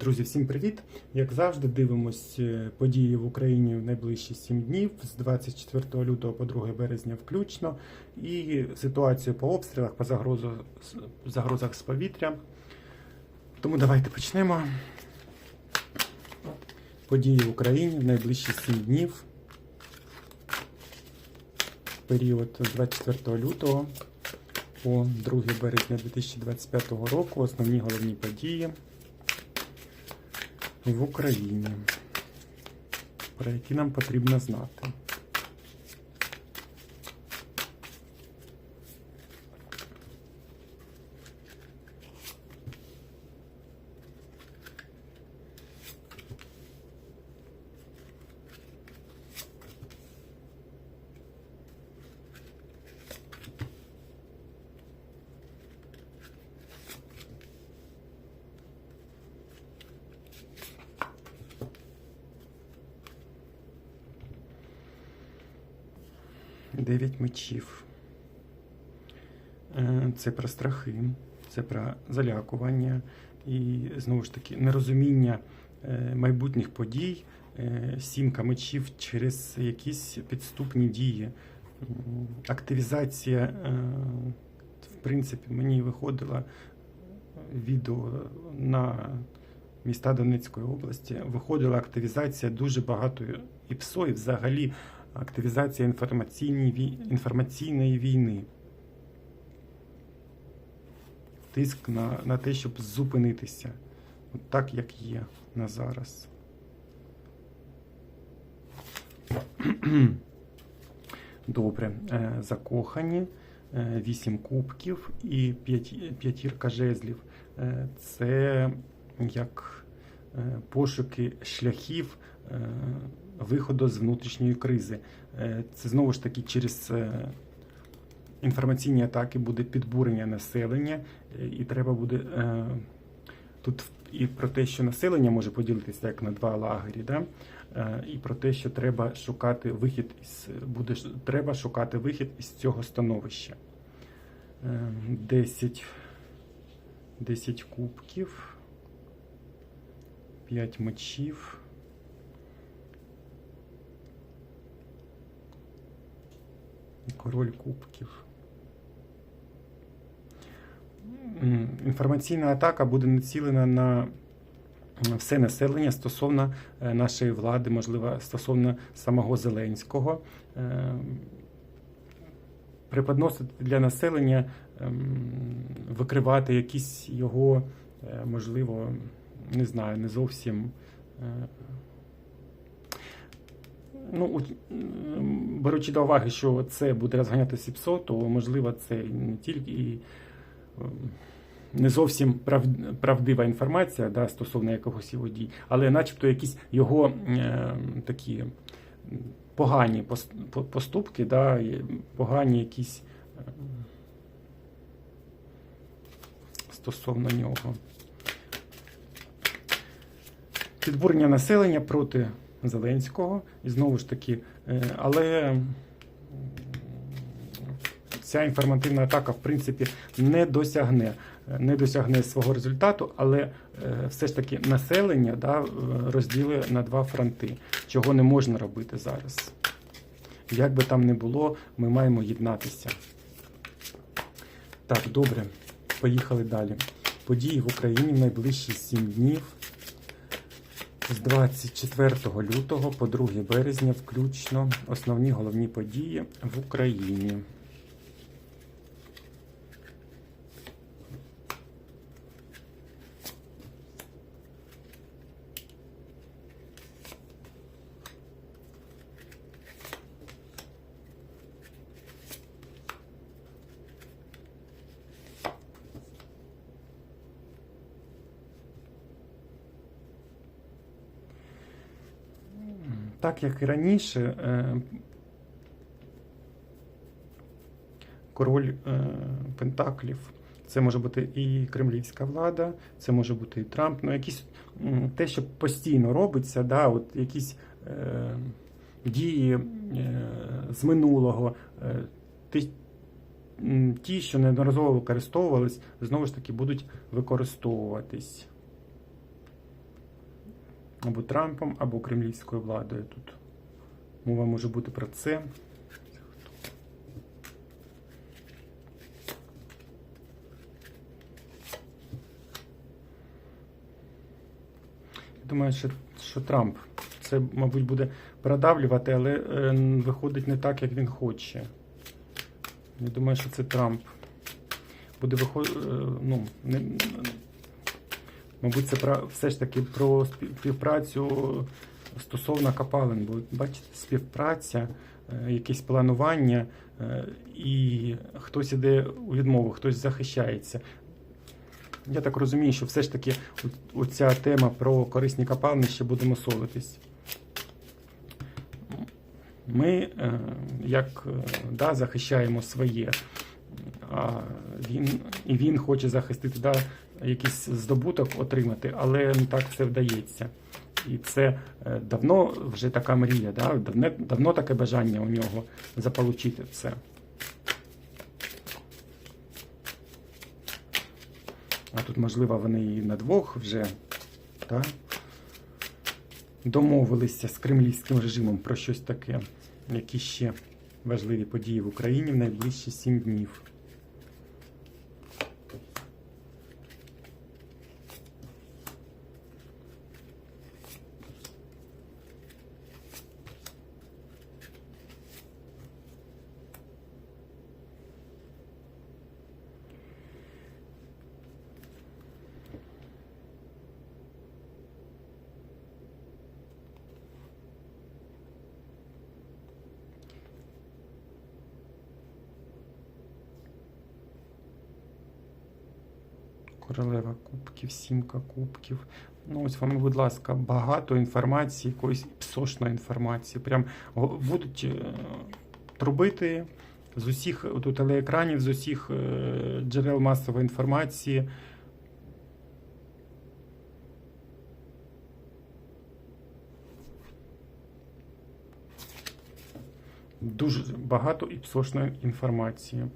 Друзі, всім привіт! Як завжди, дивимось е, події в Україні в найближчі 7 днів з 24 лютого по 2 березня включно, і ситуацію по обстрілах, по загрозу, загрозах з повітря. Тому давайте почнемо. Події в Україні в найближчі 7 днів. Період з 24 лютого по 2 березня 2025 року. Основні головні події в Україні, про які нам потрібно знати. Дев'ять мечів. Е, Це про страхи, це про залякування і знову ж таки нерозуміння е, майбутніх подій, Е, сімка мечів через якісь підступні дії. Активізація, в принципі, мені виходило відео на міста Донецької області. Виходила активізація дуже багато ІПСО і взагалі активізація інформаційної, війни. Тиск на, на те, щоб зупинитися. От так, як є на зараз. Добре. Е, Закохані, е, вісім кубків і п'ятірка жезлів. Е, Це як е, пошуки шляхів е, виходу з внутрішньої кризи. Е, Це знову ж таки через е, інформаційні атаки буде підбурення населення, е, і треба буде тут і про те, що населення може поділитися як на два лагері, да? І про те, що треба шукати вихід із буде треба шукати вихід із цього становища. Е, 10, 10 кубків, 5 мечів. Король кубків. Інформаційна атака буде націлена на все населення стосовно е, нашої влади, можливо, стосовно самого Зеленського. Е, Преподносити для населення, ем, викривати якісь його, е, можливо, не знаю, не зовсім. Ну, беручи до уваги, що це буде розганяти СІПСО, то можливо це не тільки і ем, не зовсім прав- правдива інформація да, стосовно якогось його дій, але начебто якісь його е, такі погані поступки, да, погані якісь е, стосовно нього. Підбурення населення проти Зеленського, і знову ж таки, е, але ця інформативна атака, в принципі, не досягне, не досягне свого результату, але е, все ж таки населення да, е, розділи на два фронти, чого не можна робити зараз. Як би там не було, ми маємо єднатися. Так, добре, поїхали далі. Події в Україні в найближчі 7 днів з 24 лютого по 2 березня включно основні головні події в Україні. Так як і раніше, е, король е, Пентаклів, це може бути і кремлівська влада, це може бути і Трамп, ну якісь те, що постійно робиться, да, от якісь е, дії е, з минулого, е, ті, що неодноразово використовувались, знову ж таки будуть використовуватись. Або Трампом, або кремлівською владою. Тут мова може бути про це. Я думаю, що, що Трамп це, мабуть, буде продавлювати, але е, виходить не так, як він хоче. Я думаю, що це Трамп. Буде виходити. Ну, не, мабуть, це все ж таки про співпрацю стосовно копалин. Бо бачите, співпраця, е, якесь планування, е, і хтось іде у відмову, хтось захищається. Я так розумію, що все ж таки оця тема про корисні копалини ще буде мусолитись. Ми, е, як да, захищаємо своє, а він, і він хоче захистити, да, якийсь здобуток отримати, але не так все вдається. І це давно вже така мрія, да, давно, давно таке бажання у нього заполучити це. А тут, можливо, вони і на двох вже так, домовилися з кремлівським режимом про щось таке, які ще важливі події в Україні в найближчі сім днів. Королева кубків, сімка кубків. Ну, ось вам, будь ласка, багато інформації, якоїсь псошної інформації. Прям будуть е, трубити з усіх тут телеекранів, з усіх е, джерел масової інформації. Дуже багато і псошної інформації.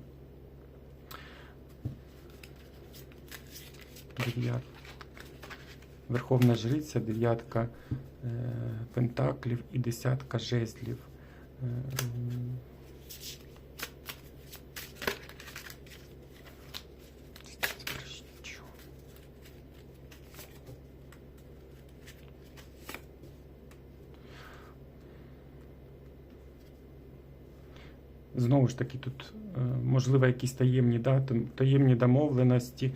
Дев'ят. Верховна жриця, дев'ятка е, пентаклів і десятка жезлів. Е? Знову ж таки, тут е, можливо якісь таємні, да, таємні домовленості.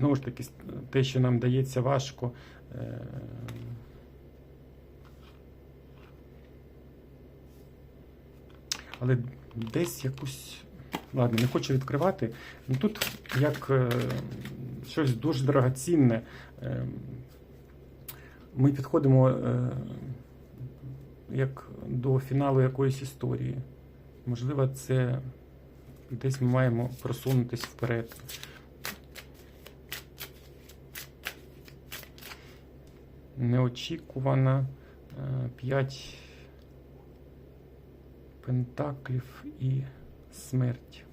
Знову ж таки, те, що нам дається важко. е, Але десь якусь. Ладно, не хочу відкривати. Ну, Тут як е, щось дуже дорогоцінне. Е, Ми підходимо як до фіналу якоїсь історії. Можливо, це десь ми маємо просунутися вперед. Неочікувана. е, П'ять пентаклів і смерть.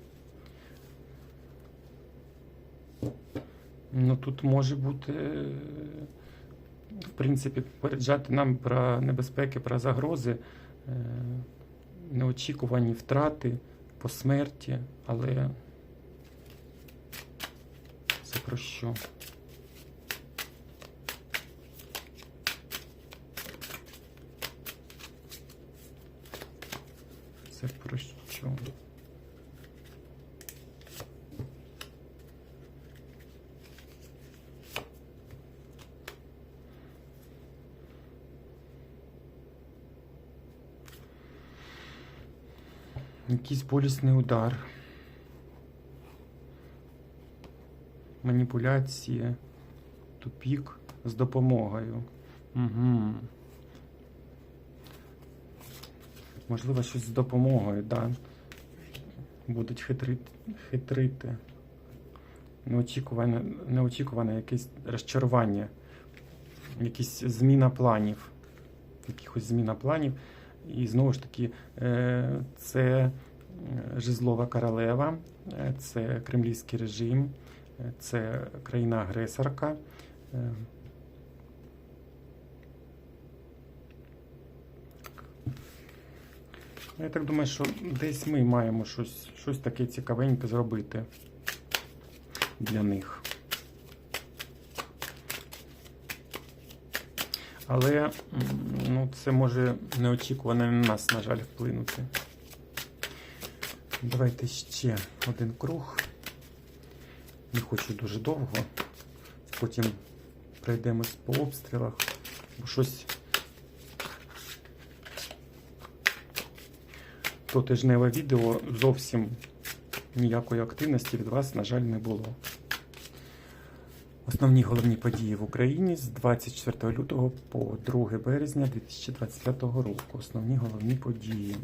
Ну тут може бути, е, в принципі, попереджати нам про небезпеки, про загрози, е, неочікувані втрати по смерті, але це про що? Це про? Якийсь болісний удар. Маніпуляції, тупік з допомогою. Угу. Можливо, щось з допомогою, да. Будуть хитрити. хитрити. Неочікуване, неочікуване якесь розчарування, якісь зміна планів. Якихось зміна планів. І знову ж таки, е, це е, Жезлова королева, е, це кремлівський режим, це країна-агресорка. Я так думаю, що десь ми маємо щось, щось таке цікавеньке зробити для них. Але ну, це може неочікувано на нас, на жаль, вплинути. Давайте ще один круг. Не хочу дуже довго. Потім пройдемось по обстрілах. Бо щось то тижневе відео зовсім ніякої активності від вас, на жаль, не було. Основні головні події в Україні з 24 лютого по 2 березня 2025 року. Основні головні події.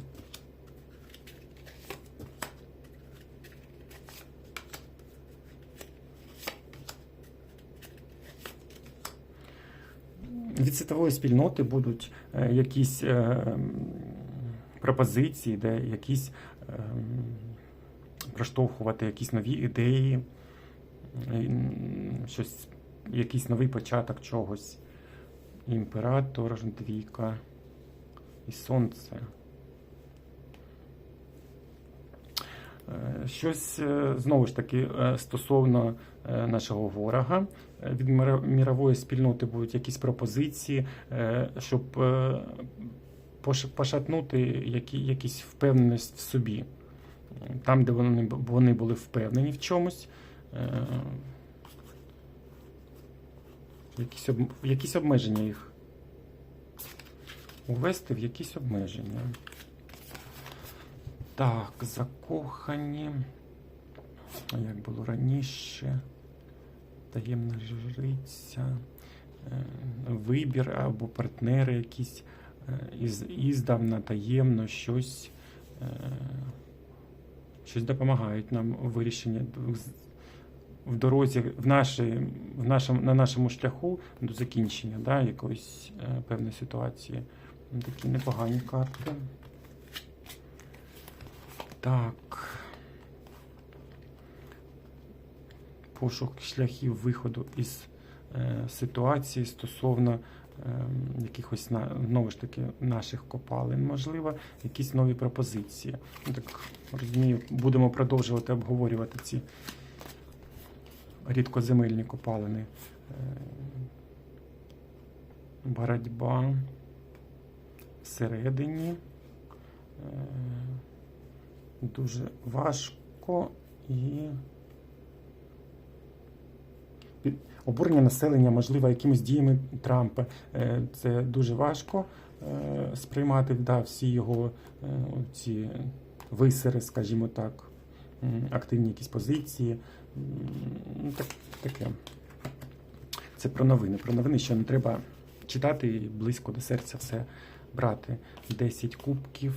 Від світової спільноти будуть е, якісь е, пропозиції, де якісь е, проштовхувати якісь нові ідеї, щось, якийсь новий початок чогось. Імператор, двійка і сонце. Е, Щось е, знову ж таки е, стосовно нашого ворога. Від мірової спільноти будуть якісь пропозиції, щоб пошатнути які, якісь впевненість в собі. Там, де вони, вони були впевнені в чомусь, е, якісь, об, якісь обмеження їх увести в якісь обмеження. Так, закохані. Як було раніше. Таємна жриця. е, Вибір або партнери якісь із, іздавна таємно щось, е, щось допомагають нам у вирішенні в- дорозі, в нашій, в нашому, на нашому шляху до закінчення да, якоїсь е, певної ситуації. Такі непогані карти. Так. Пошук шляхів виходу із е, ситуації стосовно е, якихось на, знову ж таки наших копалин, можливо, якісь нові пропозиції. Ну, так розумію, будемо продовжувати обговорювати ці рідкоземельні копалини. Е, боротьба всередині. Е, дуже важко і обурення населення, можливо, якимись діями Трампа. Е, Це дуже важко е, сприймати да, всі його е, ці висери, скажімо так, активні якісь позиції. Так, таке. Це про новини. Про новини, що не треба читати і близько до серця все брати. 10 кубків,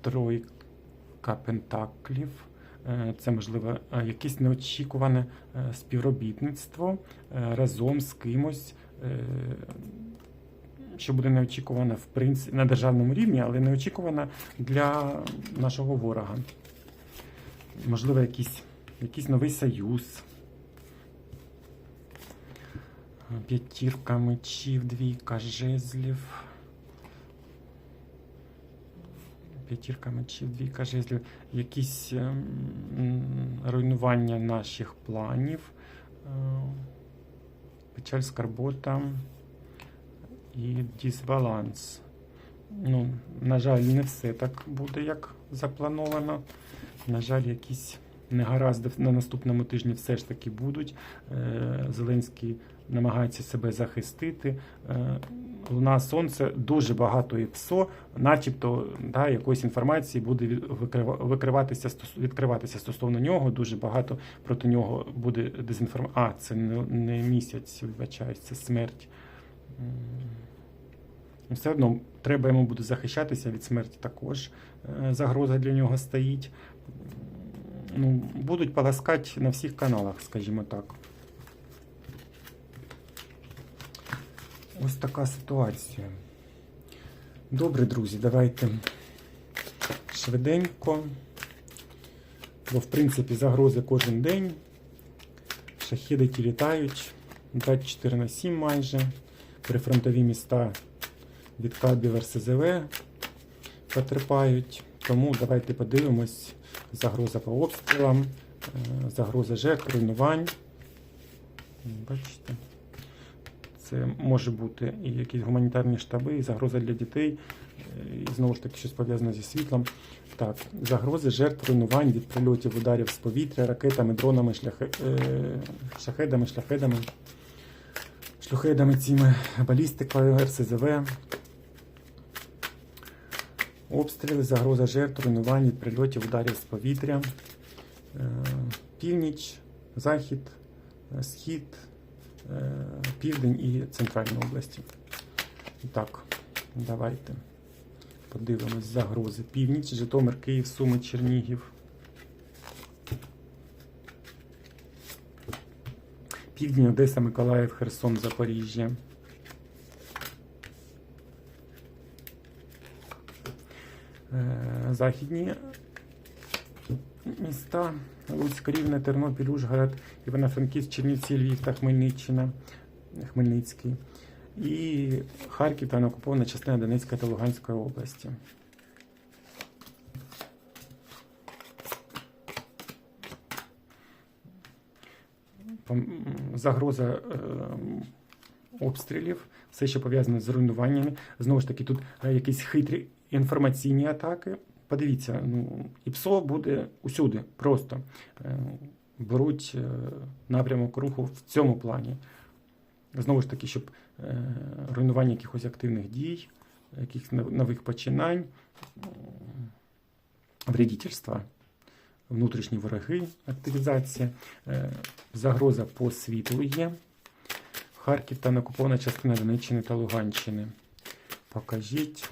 тройка пентаклів. Е, Це можливо е, якесь неочікуване е, співробітництво разом з кимось, що буде неочікувано в принципі на державному рівні, але неочікувано для нашого ворога. Можливо, якийсь, якийсь новий союз. П'ятірка мечів, двійка жезлів. П'ятірка мечів, двійка жезлів. Якісь ем, руйнування наших планів. Е, Печаль скарбота і дисбаланс. Ну, на жаль, не все так буде, як заплановано. На жаль, якісь негаразди на наступному тижні все ж таки будуть. Е, Зеленський намагається себе захистити. Луна Сонце дуже багато і ПСО, начебто да, якоїсь інформації буде викриватися, відкриватися стосовно нього. Дуже багато проти нього буде дезінформація. А, це не, місяць, вибачаюсь, це смерть. Все одно треба йому буде захищатися від смерті також. Е, Загроза для нього стоїть. Ну, будуть полоскати на всіх каналах, скажімо так. Ось така ситуація. Добре, друзі, давайте швиденько. Бо, в принципі, загрози кожен день. Шахіди літають 24 на 7 майже. Прифронтові міста від Кабів РСЗВ потерпають. Тому давайте подивимось загроза по обстрілам, е, загроза жертв, руйнувань. Бачите? Це може бути і якісь гуманітарні штаби, і загроза для дітей, е, і знову ж таки щось пов'язане зі світлом. Так, загрози жертв руйнувань від прильотів ударів з повітря, ракетами, дронами, шляхе, е, шахедами, шляхедами, шлюхедами цими, балістикою, РСЗВ. Обстріли, загроза жертв, руйнувань від прильотів ударів з повітря, е, північ, захід, схід, південь і центральна області. Так, давайте подивимось загрози. Північ, Житомир, Київ, Суми, Чернігів. Південь, Одеса, Миколаїв, Херсон, Запоріжжя. Е, Західні міста Луцьк, Рівне, Тернопіль, Ужгород, Івано-Франківськ, Чернівці, Львів та Хмельниччина, Хмельницький. І Харків та неокупована частина Донецької та Луганської області. Загроза е, обстрілів, все, що пов'язане з руйнуваннями. Знову ж таки, тут е, якісь хитрі інформаційні атаки. Подивіться, ну, ІПСО буде усюди просто. Е, Беруть е, напрямок руху в цьому плані. Знову ж таки, щоб е, руйнування якихось активних дій, якихось нових починань, вредительства, внутрішні вороги, активізація, загроза по світлу є. Харків та неокупована частина Донеччини та Луганщини. Покажіть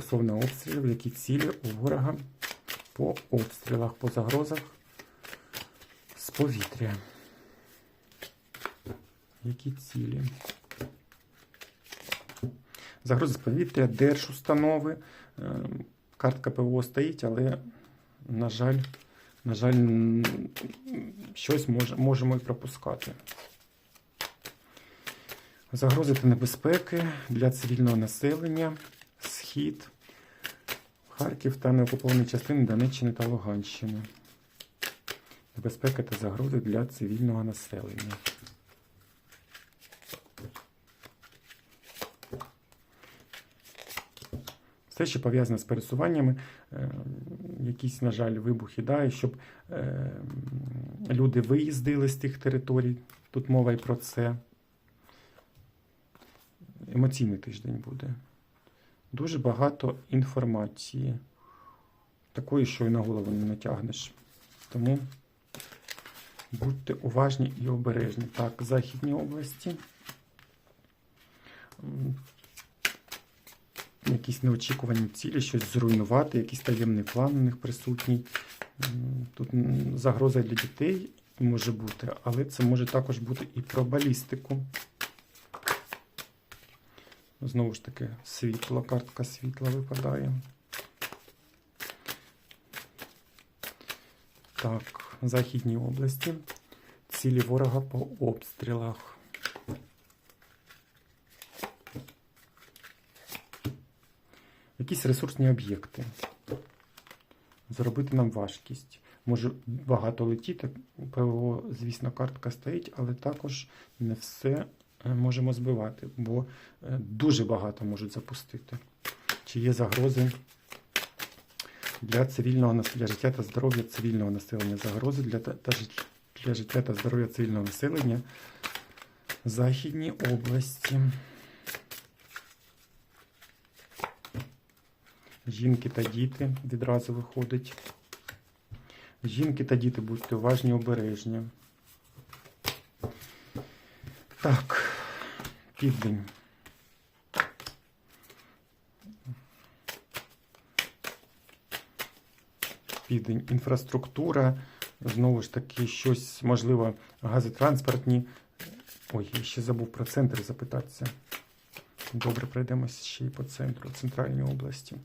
стосовно обстрілів, які цілі у ворога по обстрілах, по загрозах з повітря. Які цілі? Загрози з повітря, держустанови. Е, Картка ПВО стоїть, але, на жаль, на жаль, щось мож, можемо і пропускати. Загрози та небезпеки для цивільного населення, схід, Харків та неокуповані частини Донеччини та Луганщини. Небезпека та загрози для цивільного населення. Все, що пов'язане з пересуваннями, е, якісь, на жаль, вибухи, да, і щоб е, люди виїздили з тих територій. Тут мова і про це. Емоційний тиждень буде. Дуже багато інформації. Такої, що і на голову не натягнеш. Тому будьте уважні і обережні. Так, Західні області. Якісь неочікувані цілі, щось зруйнувати, якийсь таємний план у них присутній. Тут загроза для дітей може бути, але це може також бути і про балістику. Знову ж таки, світло, картка світла випадає. Так, Західній області. Цілі ворога по обстрілах. Якісь ресурсні об'єкти. Зробити нам важкість. Може багато летіти. ПВО, звісно, картка стоїть, але також не все можемо збивати, бо е, дуже багато можуть запустити. Чи є загрози для цивільного для життя та здоров'я цивільного населення? Загрози для, та для життя та здоров'я цивільного населення Західній області. Жінки та діти відразу виходить. Жінки та діти, будьте уважні, обережні. Так, південь. Південь. Інфраструктура. Знову ж таки, щось, можливо, газотранспортні. Ой, я ще забув про центр запитатися. Добре, пройдемося ще й по центру, центральній області.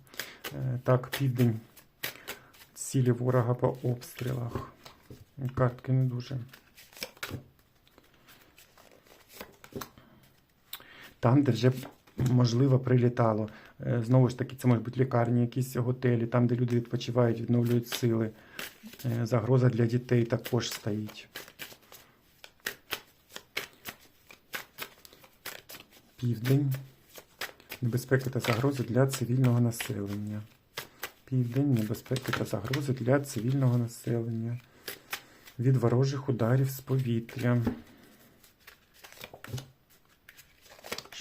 Е, Так, південь. Цілі ворога по обстрілах. Картки не дуже. Там, де вже можливо прилітало. Е, Знову ж таки, це можуть бути лікарні, якісь готелі, там, де люди відпочивають, відновлюють сили. Е, Загроза для дітей також стоїть. Південь. Небезпеки та загрози для цивільного населення. Південь, небезпеки та загрози для цивільного населення. Від ворожих ударів з повітря.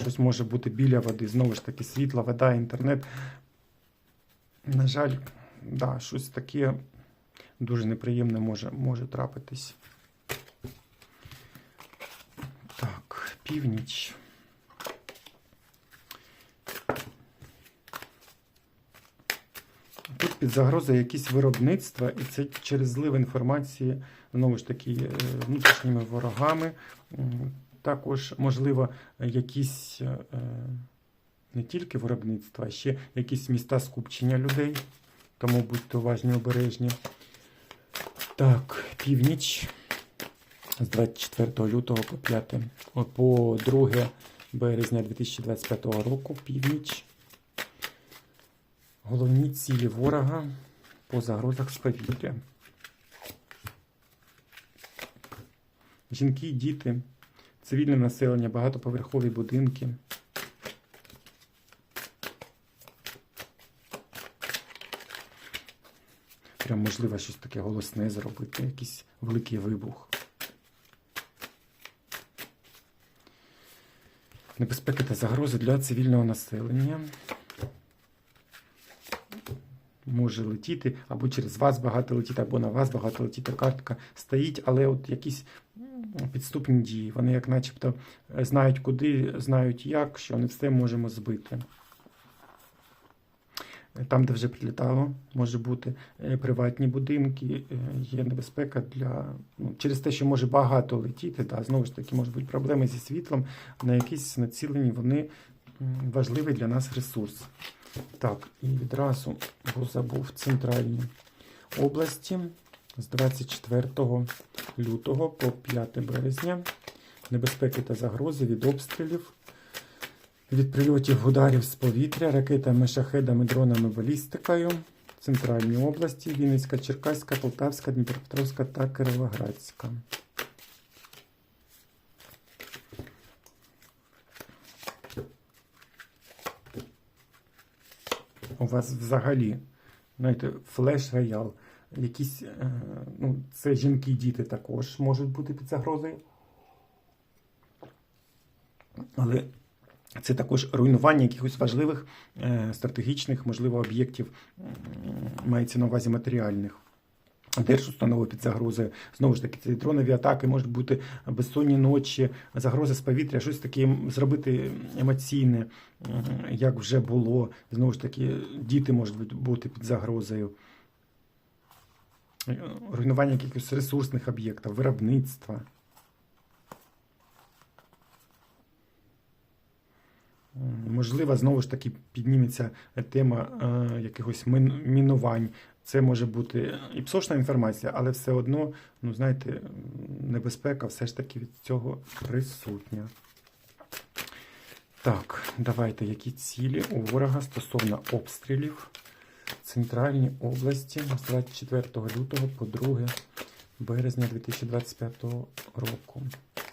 Щось може бути біля води. Знову ж таки, світла, вода, інтернет. На жаль, да, щось таке дуже неприємне може, може трапитись. Так, північ. Тут під загрозою якісь виробництва, і це через злив інформації, знову ж таки, е, внутрішніми ворогами. Також, можливо, якісь е, не тільки виробництва, а ще якісь міста скупчення людей. Тому будьте уважні, обережні. Так, північ з 24 лютого по 5, по 2 березня 2025 року північ. Головні цілі ворога по загрозах з повітря. Жінки, діти, цивільне населення, багатоповерхові будинки. Прям можливо щось таке голосне зробити, якийсь великий вибух. Небезпеки та загрози для цивільного населення. Може летіти, або через вас багато летіти, або на вас багато летіти. Картка стоїть, але от якісь підступні дії. Вони як начебто е, знають куди, знають як, що не все можемо збити. Е, Там, де вже прилітало, може бути е, приватні будинки, є небезпека для ну, через те, що може багато летіти. Да, знову ж таки, можуть бути проблеми зі світлом, на якісь націлені вони важливий для нас ресурс. Так, і відразу бо забув центральні області з 24 лютого по 5 березня. Небезпеки та загрози від обстрілів, від прильотів ударів з повітря, ракетами, шахедами, дронами, балістикою. Центральні області Вінницька, Черкаська, Полтавська, Дніпропетровська та Кировоградська. У вас взагалі, знаєте, флеш-роял, якісь, е, ну, це жінки і діти також можуть бути під загрозою. Але це також руйнування якихось важливих е, стратегічних, можливо, об'єктів, мається на увазі матеріальних. Держустанови під загрозою. Знову ж таки, ці дронові атаки можуть бути безсонні ночі, загрози з повітря, щось таке зробити емоційне, як вже було. Знову ж таки, діти можуть бути- під загрозою. Е, Руйнування якихось ресурсних об'єктів, виробництва. Можливо, знову ж таки підніметься тема е, якихось мінувань. Це може бути і псошна інформація, але все одно, ну знаєте, небезпека все ж таки від цього присутня. Так, давайте, які цілі у ворога стосовно обстрілів Центральній області з 24 лютого по 2 березня 2025 року.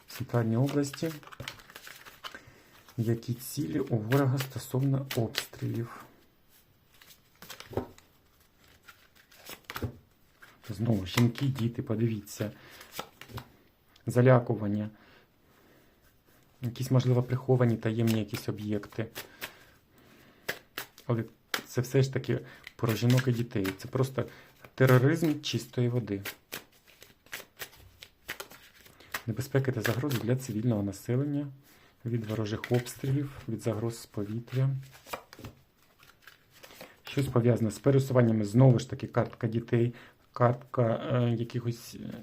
Центральній області. Які цілі у ворога стосовно обстрілів? Знову жінки, діти, подивіться. Залякування. Якісь, можливо, приховані таємні якісь об'єкти. Але це все ж таки про жінок і дітей. Це просто тероризм чистої води. Небезпеки та загрози для цивільного населення від ворожих обстрілів, від загроз з повітря. Щось пов'язане з пересуваннями, знову ж таки, картка дітей, картка е, якихось е,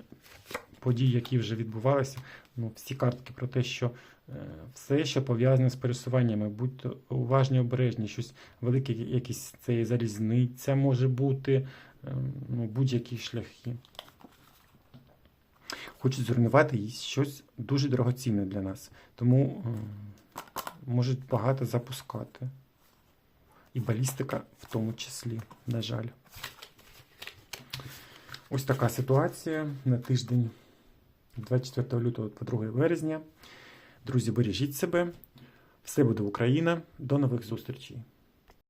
подій, які вже відбувалися. Ну, всі картки про те, що е, все, що пов'язане з пересуваннями, будьте уважні, обережні, щось велике, якісь це залізниця може бути, е, ну, будь-які шляхи. Хочуть зруйнувати і щось дуже дорогоцінне для нас. Тому м, можуть багато запускати. і балістика в тому числі, на жаль. Ось така ситуація на тиждень 24 лютого по 2 березня. Друзі, бережіть себе. Все буде Україна. До нових зустрічей.